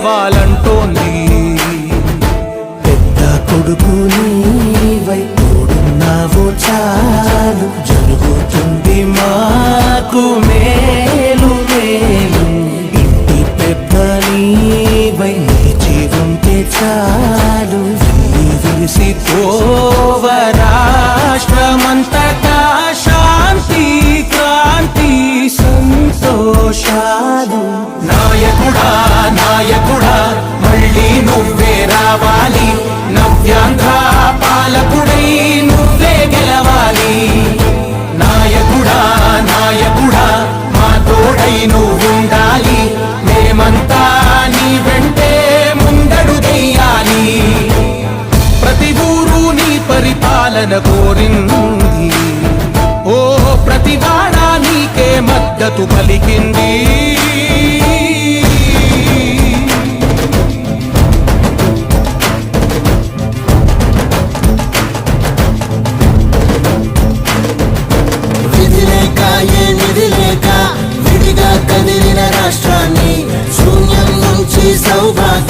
నువ్వే గెలవాలంటోంది పెద్ద కొడుకు నీవై తోడున్నావు చాలు. జరుగుతుంది మాకు మేలు మేలు. ఇంటి పెద్ద నీవై నిలిచి ఉంటే చాలు. విల్లి విరిసి పోవ శాంతి క్రాంతి సంతోషాలు. మన కోరింది. ఓ ప్రతివాడా నీకే మద్దతు పలికింది. సౌభాగ్య రాష్ట్రాన్ని